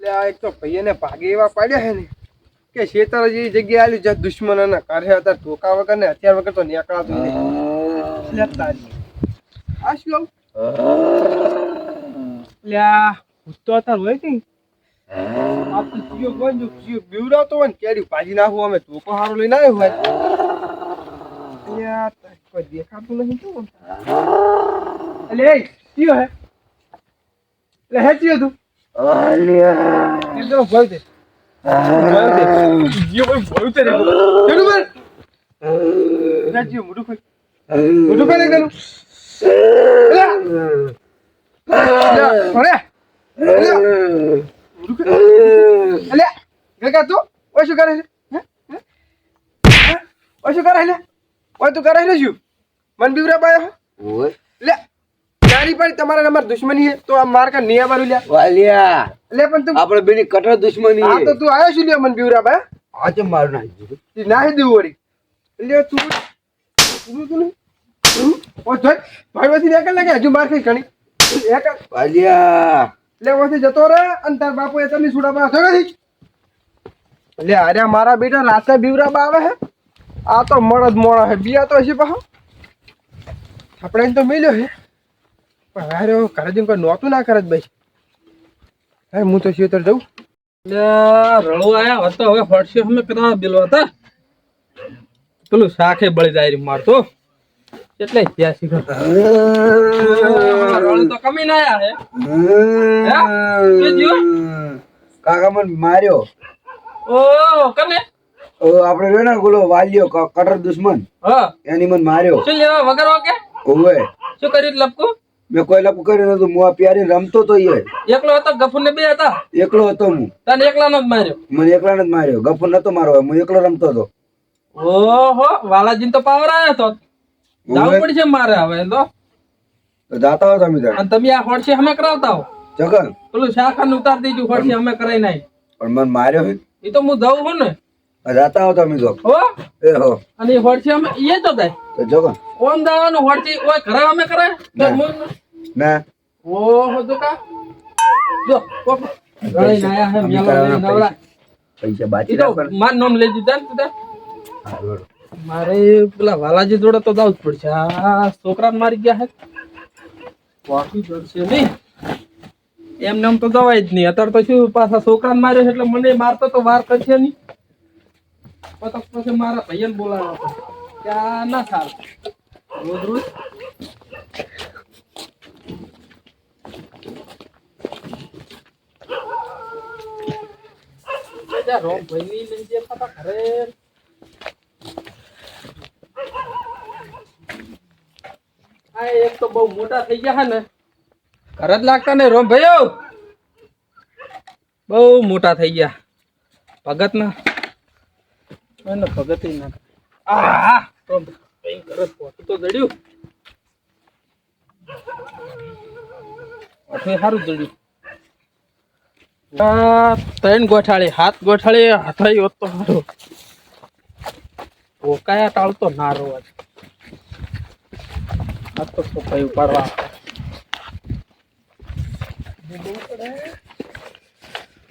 એટલે એક તો ભાઈને ભાગે એવા પાડ્યા છે ને, કે શેતર જેવી જગ્યા આલી જ્યાં દુશ્મનોના કરે હતા, ધોકા વગર ને હથિયાર વગર તો નીકળાતું નહીં. આવું? એટલે તો હોય કઈ જો ને કેરી પાજી નાખું, અમે ધોકો હારો લઈને આવ્યો હોય. કોઈ દેખાતું નહીં શું એટલે હે. હે કયો તું શું કરે છે? શું કરે છે? ઓય તું કરે છે શું મન બીવરા પાયો લે. તારી પણ તમારા નંબર દુશ્મની છે તો આ માર કા નિયા બારું લે વાલિયા લે પણ તું આપણે બેની કટર દુશ્મની આ તો તું આયો છું લે મન બીવરા બા આજે મારું નાખી દીધું તી નાહી દેવું વળી લે તું તું તું તું ઓ જોઈ ભાઈ વધી એકલ લાગે હજુ માર ખાઈ ઘણી? એકલ વાલિયા. લે વધી જતો રે અને તાર બાપુ એ તને સુડા થયો નથી લે અરે મારા બેટા રાતે બીવરા બા આવે હે? આ તો મળદ મોણા હે બિયા તો હશે પાહો આપણે એને તો મળ્યો હે. પણ હારે ઘરે જઈને કોઈ નહોતું ના કરે ભાઈ. હા હું તો શેતર જઉં? રળો આયા હતો હવે ફરશે અમે પેલા બિલો હતા. પેલું શાખે બળી જાય મારતો. એટલે ત્યાં શીખર રળો તો કમી ના આયા હે. કાકા મને માર્યો. ઓ કને? ઓ આપણે રહ્યો ને બોલો વાલિયો કટર દુશ્મન. હા. એની મને માર્યો. શું લેવા વગર કે? ઓવે શું કર્યું લપકું? મેં કોઈ લપ નતો હું આ પ્યારી રમતો તો એ એકલો હતો ગફુર ને બે હતા? એકલો હતો હું. તને એકલાનો જ માર્યો? મને ન જ માર્યો. ગફુર નતો મારો હું એકલો રમતો હતો. ઓહો વાલાજી તો પાવર આવ્યો તો જાવું પડશે મારે હવે તો તો જાતા હો તમે અને તમે આ હોડશે અમે કરાવતા હો. જગન. પેલું શાખા ઉતાર દેજો હોડશે અમે કરાઈ નાઈ પણ મને માર્યો હે. એ તો હું જાઉં છું ને. જાતા હો તમે જો. હો? એ હો. અને હોડશે અમે એ તો થાય તો જગન. ઓમ દાવાનું હોડશે ઓય ઘરે અમે કરાય? તો હું- ના? ઓહો તો કા જો કોક નાયા હે મેલો નવરા પૈસા. બાકી તો માર નામ લઈ દીધા ને તું મારે પેલા વાલાજી જોડે તો જવું જ પડશે. આ છોકરા મારી ગયા હે? વાકી જડશે નહીં. એમ નામ તો જવાય જ નહીં. અત્યારે તો શું પાછા છોકરાને માર્યો એટલે મને મારતો તો વાર કરશે નહીં. પછી પછી મારા ભાઈને બોલાવવા પડે ત્યાં ના થાય રોજ રોજ. રોમ ભાઈની લઈ જે પાછા ઘરે. આ એક તો બહુ મોટા થઈ ગયા ને. ઘર લાગતા ને રોમ ભાઈઓ. બહુ મોટા થઈ ગયા. ભગત ના એને ભગત ના આ રોમ ભાઈ, ઘર તો જડ્યું. અઠે સારું જડ્યું. ત્રણ ગોઠાળી હાથ ગોઠાળી હાથાઈ હોત તો સારું. ઓકાયા ટાળતો ના રોવા આ તો સફાઈ ઉપાડવા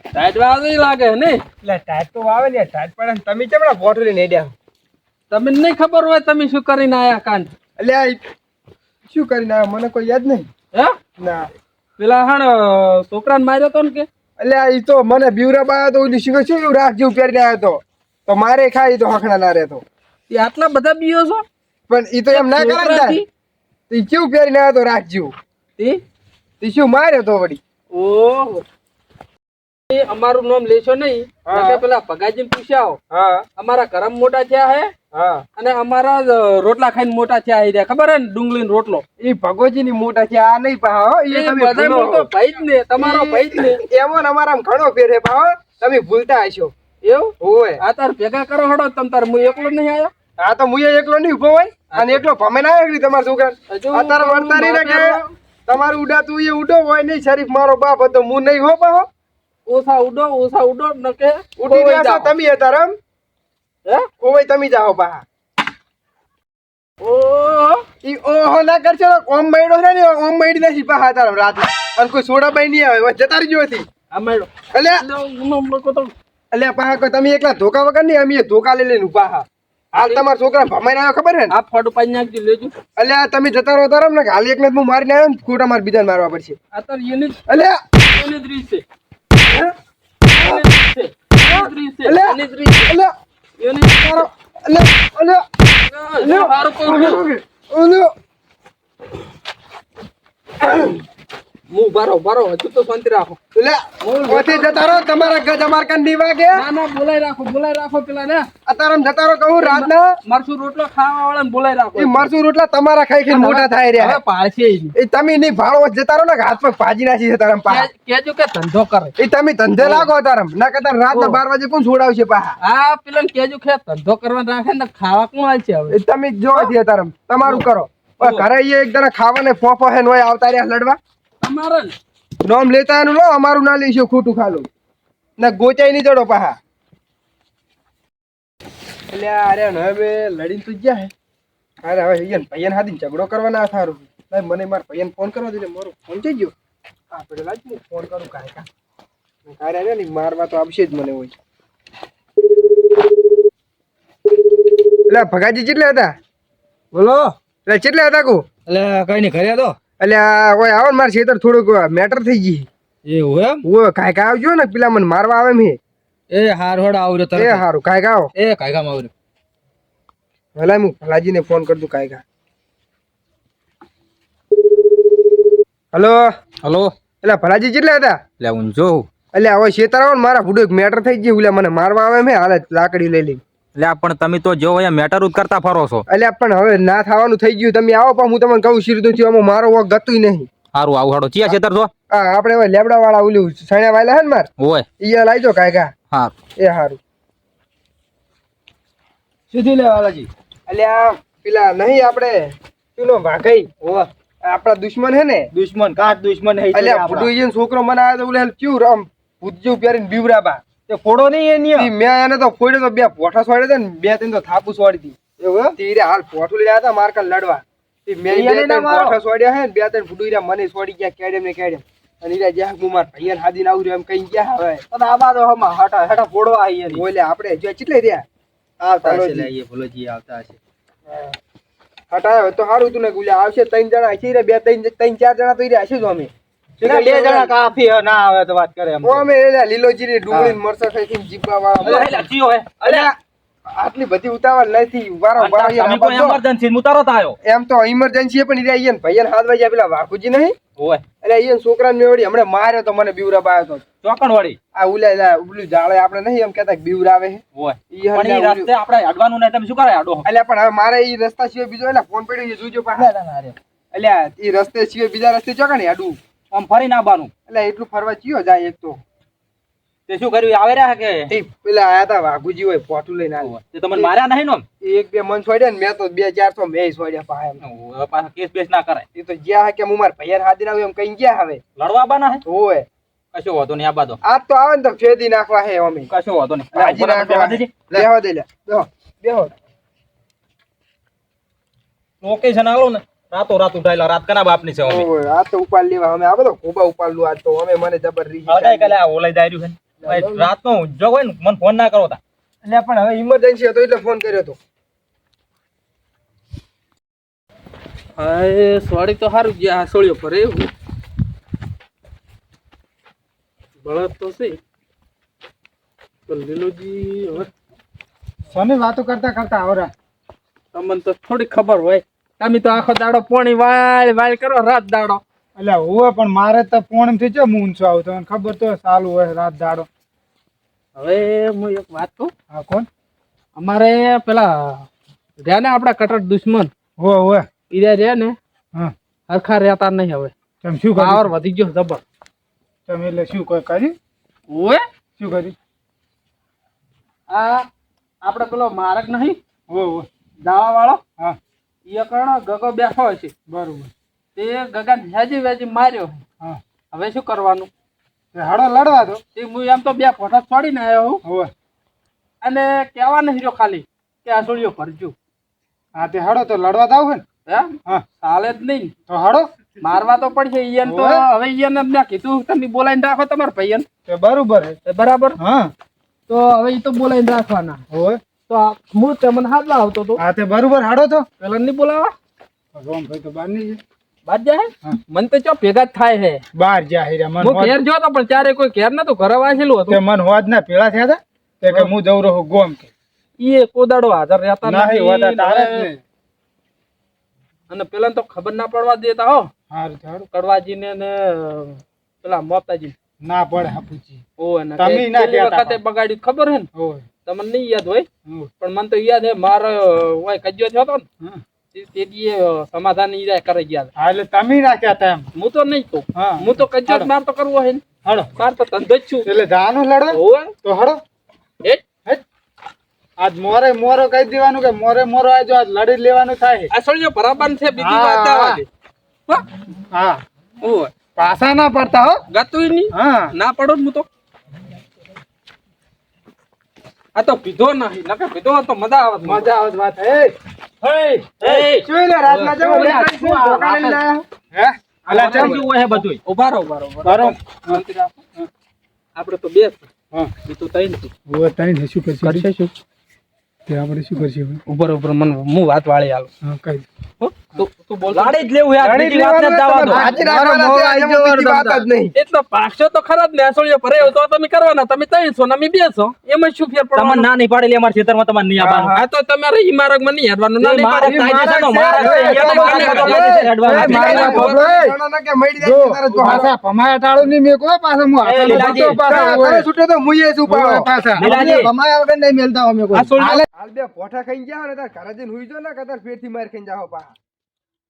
ટાઈટ વાગી લાગે ને એટલે ટાઈટ તો આવે ને ટાઈટ પડે ને તમે કેમ બોટલી નહીં હેડ્યા તમને નહીં ખબર હોય તમે શું કરીને આયા કાંડ એટલે શું કરીને આયા? મને કોઈ યાદ નહીં? હે? ના. પેલા હાણ છોકરાને માર્યો તો ને કે? એટલે આ તો મને બીવરા બાયો તો ઓલી શું શું એવું રાખ જેવું પહેરીને આવ્યો તો? તો મારે ખાય તો હખણા ના રહેતો એ આટલા બધા બીઓ છો? પણ એ તો એમ ના કરે? તો કેવું પહેરીને આવ્યો તો રાખ જેવું તે ઈ? શું માર્યો તો વળી? ઓહો. અમારું નામ લેશો નહીં. પેલા ભગાજી પૂછ્યા અમારા કરમ મોટા થયા હા? અને અમારા રોટલા ખાઈને મોટા થયા હે ખબર હે ને ડુંગળી રોટલો? એ ભગવજી ની મોટા છે આ નહીં પા એ મોટો ભાઈ જ ને તમારો ભાઈ જ ને. એવો ને અમારા ઘણો ફેર પા તમે ભૂલતા હશો. એવું? હોય આ તાર ભેગા કરો હડો તમ તાર હું એકલો નહીં આવ્યો આ તો હું એકલો નહીં ઊભો હોય. અને એકલો ભમે ના આવી તમારા છોકરા અત્યારે વર્તારી ને કે. તમારું ઉડાતું એ ઉડો હોય નહીં શરીફ મારો બાપ હતો હું નહીં હો પા ઓછા ઉડો ઓછા ઉડો ન કે ઉડી ગયા તમે અત્યારે હે? કોઈ તમે જાઓ બા. ઓહો. ઈ ઓહો ના કરશો ઓમ મૈડો છે ને ઓમ મૈડી નથી પા તારા રાત. અને કોઈ સોડા બાઈ નહીં આવે જતા રહીજો હતી આ તો તમે એકલા ધોકા વગર નહીં અમે ધોકા લઈ લઈને ઊભા હા. હાલ તમારા છોકરા ભમાઈને આવ્યો ખબર હે ને? આ ફોટો પાડી નાખજો લેજો. તમે જતા રહો તારા ને હાલ એકને હું મારીને આવ્યો ને ખોટા મારે બીજાને મારવા પડશે. આ તાર યુનિટ રીત છે. છે યુનિટ રીત છે અલ્યા યુનિટ રીત છે અલ્યા યુનિટ રીત છે. અલ્યા અલ્યા જો હારું કહું છું. અલ્યા હું બારો બારો હજુ તો શાંતિ રાખો. અલ્યા ઓથી જતા રહો તમારા ગજ અમાર કાન નહીં વાગે. ના ના બોલાઈ રાખો બોલાઈ રાખો પેલા ને અતારમ જતા રહો કહું રાતના. મરસુ રોટલો ખાવા વાળા ને બોલાઈ રાખો. એ મરસુ રોટલા તમારા ખાઈ ખાઈ મોટા થાય હવે રહ્યા પાડશે ઈ એ તમે નહીં ભાળો જતા રહો ને હાથ પર ભાજી નાખી છે તારમ પા કેજો કે ધંધો કરે. એ તમે ધંધે લાગો તારમ ના કતા રાત ના બાર વાગે કોણ છોડાવશે પાહા? આ પેલા કેજો કે ધંધો કરવા રાખે ને ખાવા કોણ હાલ હવે? તમે જો છે તારમ તમારું કરો. ઘરે એક દાડા ખાવાને ફોફો હે નોય આવતા રહ્યા લડવા. તમારે ને. લેતા એનું લો અમારું ના લઈશું ખોટું ખાલું. ના ગોચાઈ નહીં ચડો પાહા. એટલે અરે હવે લડીને તું ગયા હે. અરે હવે અહીંયા પૈયન હાથી ઝઘડો કરવા ના થારું. ભાઈ મને મારા પૈયન ફોન કરવા દીધો મારો ફોન થઈ ગયો. હા પેલો લાજ ફોન કરું કાંઈ કા કાંઈ ને મારવા તો આવશે જ મને હોય એટલે ભગાજી કેટલા હતા? બોલો. એટલે કેટલા હતા કો? એટલે કઈ નહીં ઘરે તો એટલે આ ઓય આવો ને મારે ખેતર થોડુંક મેટર થઈ ગઈ. એવું એમ? ઓ કાંઈ કા આવજો ને પેલા મને મારવા આવે મે એ. હાર હોડ આવજો એ હારું કાંઈક આવો. એ કાઈ કામ આવજો. ભલા હું ભલાજીને ફોન કર દઉં કાંઈ હલો? હલો? એટલે ભલાજી કેટલા હતા? એટલે હું જોઉં એટલે હવે ખેતર આવો ને મારા ભૂડું એક મેટર થઈ ગયું એટલે મને મારવા આવે મેં હાલે લાકડી લઈ લઈ એટલે પણ તમે તો જો અહીંયા મેટર જ કરતા ફરો છો. એટલે પણ હવે ના થવાનું થઈ ગયું. તમે આવો પણ હું તમને કહું શીરતું થયું મારો વોક ગતું નહીં. સારું આવું હાડો ચિયા છેતર છો? હા આપણે હવે લેબડા વાળા ઓલું સણ્યા વાયલા હે ને માર? ઓય. ઈ લાવજો કાંઈ કા હારું. એ હારું. સીધી લે વાલાજી. એટલે આ પેલા નહીં આપણે? ચૂનો વાઘઈ ઓ આપણા દુશ્મન હે ને? દુશ્મન કાટ દુશ્મન હે એટલે ભૂડું છોકરો મને આવ્યો તો ઓલે હાલ ચૂર આમ પ્યારીને બીવરાબા તે ફોડો નહીં એની મેં એને તો ફોડ્યો તો બે પોઠા સોડ્યા હતા ને બે ત્રણ તો થાપુ સોડી હતી એવું તીરે હાલ પોઠું લઈ હતા માર કાલ લડવા. તે મેં બે ના ત્રણ. પોઠા સોડ્યા હે ને બે ત્રણ ઈરા મને સોડી ગયા કેડેમ ને કેડેમ. અને ઈરા જ્યાં કુમાર ભૈયા હાદી ના એમ કઈ ગયા હવે. આ બાદ હમા હટા હટા ફોડવા આવી એની બોલે આપણે જો ચીટલે રહ્યા. આવતા છે હશે હશે એ ભોલોજી આવતા હશે. હટાયો તો સારું તું ને ગુલ્યા. આવશે ત્રણ જણા છે રે બે ત્રણ ત્રણ ચાર જણા તો રહ્યા છે જો અમે. બે જણા કાફી ના આવે તો વાત કરે અમે એલા લીલોજીરી ડુંગળી ને મરચાં ખાઈ ખાઈને વાળા અલે ચિયો હે. અલ્યા આટલી બધી ઉતાવળ નથી. વારો વારો તમે અહીંયા કોઈ આબાદ ઉતારો તો એમ તો ઇમરજન્સી પણ ઈરા ઈયન ભાઈયાને હાથ વાગ્યા પેલા વાઘુજી નહીં? ઓય એટલે ઈયન છોકરાને મેવડી. હમણાં માર્યો તો મને બીવરા બાયો તો. ચોકણ વાળી આ ઉલા ઉલું જાળે આપણે નહીં એમ કેતા કે બીવરા આવે છે ઓય ઈ પણ ઈ રસ્તે આપણે અડવાનું નહીં. તમે શું કરે આડો? અલ્યા પણ હવે મારે ઈ રસ્તા સિવાય બીજો એટલે ફોન પડ્યો છે જોજો પાછા. અલ્યા ઈ રસ્તે સિવાય બીજા રસ્તે ચોકને આડું. આમ ફરીને બાનું. એટલે એટલું ફરવા ચિયો જાય એક તો. તે શું કર્યું? આવે રહ્યા કે? પેલા આયા તા વાઘુજી હોય પોટું લઈને આવ્યો. તે તમને માર્યા નહીં ને એક બે મન છોડ્યા ને મેં તો બે ચાર તો મેં છોડ્યા પા એમ. પાછા કેસ બેસ ના કરાય. એ તો જ્યાં હે કે હું મારા ભૈયાને હાજર આવ્યો એમ કઈ ગયા હવે? લડવા બાના હે? હોય કશો વાંધો નહીં આ બાદો આજ તો આવે ને તો ફેદી નાખવા હે અમે. કશો વાંધો નહીં. ભાજી બરાબર નાખવા. બેહો દે લે. બેહો. બેહો. લોકેશન આલો ને. રાતો રાત ઉઠાયેલા રાત કના બાપની છે અમે? આ તો ઉપાડ લેવા. અમે આ બધો ખોબા લો આજ તો. અમે મને જબર રીહ હળગાઈ કાલે આ ઓલાઈ દાર્યું છે ને. ભાઈ, રાતનો જો હોય ને મને ફોન ના કરો તા. એટલે પણ હવે ઇમરજન્સી હતો એટલે ફોન કર્યો તો. હાય સોડી તો સારું ગયા સોળીઓ પર એવું બળદ તો છે. તો લીલોજી હવે સ્વામી વાતો કરતા કરતા આવરા. તમને તો થોડી ખબર હોય. તમે તો આખો દાડો પોણી વાળ વાળ કરો રાત દાડો. એટલે હોવે પણ મારે તો પોણી થી જો મૂંછો આવતો ખબર તો ચાલુ હોય રાત દાડો. હવે હું એક વાત કહું? હા કોણ? અમારે પેલા રહ્યા ને આપડા કટર દુશ્મન. હો હો. ઈરા રહ્યા ને? હા. હરખા રહેતા નહીં હવે. તમે શું પાવર વધી ગયો જબર. તમે એટલે શું કોઈ કરી ઓએ શું કરી આ આપણે પેલો મારક નહીં? હો હો. દાવા વાળો હા. એ કણ ગગો બેઠો હશે બરોબર. તે ગગન હેજી વેજી માર્યો હા. હવે શું કરવાનું? હાડો લડવા દો. તે હું એમ તો બે ફોટા છોડીને આવ્યો હું. અને કહેવા નહીં રહ્યો ખાલી? કે આ સોળીઓ ભરજો હા તે હાડો તો લડવા દાવ હે હા? ચાલે જ નહીં. તો હાડો. મારવા તો પડશે ઈયન તો. હવે. ઈયન જ ના કીધું તમે બોલાઈને રાખો તમારા ભાઈયન બરોબર બરાબર? હા. તો હવે ઈ તો બોલાઈને રાખવાના. હોય તો આ હું તમને હાડલા આવતો તો. હા તે બરોબર હાડો તો પેલા નહીં બોલાવા? રોમભાઈ તો બહાર નહીં બાર જાય? મન તો ચો ભેગા થાય છે. બાર જા રે મન હું ઘેર જોતો પણ ત્યારે કોઈ ઘેર નતું ઘરે વાંચેલું તે હતું મન હોદ ના પેલા થયા હતા તે કે હું. જઉં રહું ગોમ કે. ઈ કોદાડો હાજર રહેતા નહીં હોતા તારે જ અને પેલા તો ખબર ના પડવા દેતા હો. હારું હારું. કડવાજી ને ને પેલા મોપતાજી. ના પડે હાપુજી. ઓ તમે ના વખતે બગાડ્યું ખબર હે ને? હોય તમને નહીં યાદ હોય. પણ મને તો યાદ હે મારો ઓય કજ્યો થયો તો ને હા. તે- સમાધાન ઈ કરી ગયા હા એટલે તમે ના હતા એમ? હું તો નહીં કહું. હા. હું તો કજ્યો માર તો કરવો હે ને. હડો માર તો ધંધો જ છું. એટલે જાનો લડો ઓય તો હડો. એ આજ મોરે મોરો કહી દેવાનું કે મોરે મોરો આજો આજ લડી લેવાનું થાય. આ જો બરાબર છે બીજી હા, વાત હા. દે. હો? હા. પાછા ના પડતા હો. ગતુઈ નહીં. હા. ના પડો હું તો. આ તો પીધો નહીં નકે પીધો તો મજા આવત મજા આવત વાત. હે? એ, શું લે રાતના જવો આ શું લાયા? હે? અલા ચમ ઊભા રહો ઊભા રહો ઊભા રહો. બરો આપણે તો બે હા. એ તો તૈન છે. ઓ તઈ શું કરશે? કરશે. શું તે આપણે શું કરશે ઉપર ઉભર ઉભર મને હું વાત વાળી આલો. હા કઈ હો? તું તું બોલ. લડી જ આજે વાત નહીં. એટલો તો ખરા ને આસોળીઓ ભરે તો તમે કરવાના. તમે છો ને અમે બે છો. એમાં શું ફેર પડવાનો? ના નહીં પાડેલી અમારા ખેતરમાં તમારે નહીં આવવાનું. આ તો તમારે ઈ નહીં હેડવાનું. ના નહીં પાડે. છે, મારા મારા ના કે મળી જો તારે જો હાલો. પાછા ટાળું નહીં મેકો પાછા હું હાથે લીલાજી. તારે છૂટો તો મુઈએ જ ઉપાડો. પાછા. ભમાયા વગર નહીં મેલતા અમે કોઈ. હાલ બે પોઠા ખાઈને જાઓ ને તાર ઘરે જઈને હુઈ જાઓ ને કે તાર માર ખાઈ જાઓ પાછા.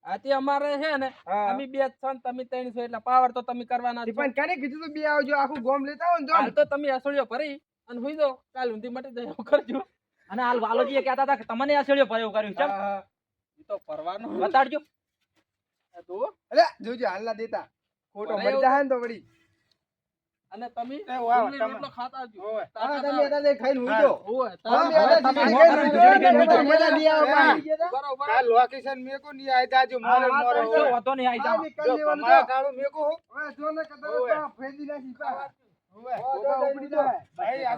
આથી અમારે છે ને અમે બે છો તમે ત્રણ છો એટલે પાવર તો તમે કરવાના છો. પણ કાને કીધું તું બે આવજો આખું ગોમ લેતા આવો ને જો. હાલ તો તમે અસળ્યો ભરી અને હુઈ દો કાલ ઊંધી મટી જાય એવું કરજો અને હાલ વાલોજીએ કહેતા હતા કે તમને અસળ્યો ભરે એવું કર્યું ચમ હા, હા. તો ફરવાનું બતાડજો આ જુઓ. અરે જોજો હાલ ના દેતા ખોટો મરી જાય ને તો વળી અને તમે રોટલો ખાતા આવજો. તમે. અત્યારે ખાઈને. હોય. તમે- અમે તમે ને મજા આવે. બરાબર. કાલ લોકેશન મેકો નહીં આઈ જાજો મોરે મોરે હા, ની આઈ નીકળી જો મારા કાળો મે કો મેકો હો. જો ને કદર ફેંદી નાખી પા હોય. હો, જો ઉપડી જાય. ભાઈ આ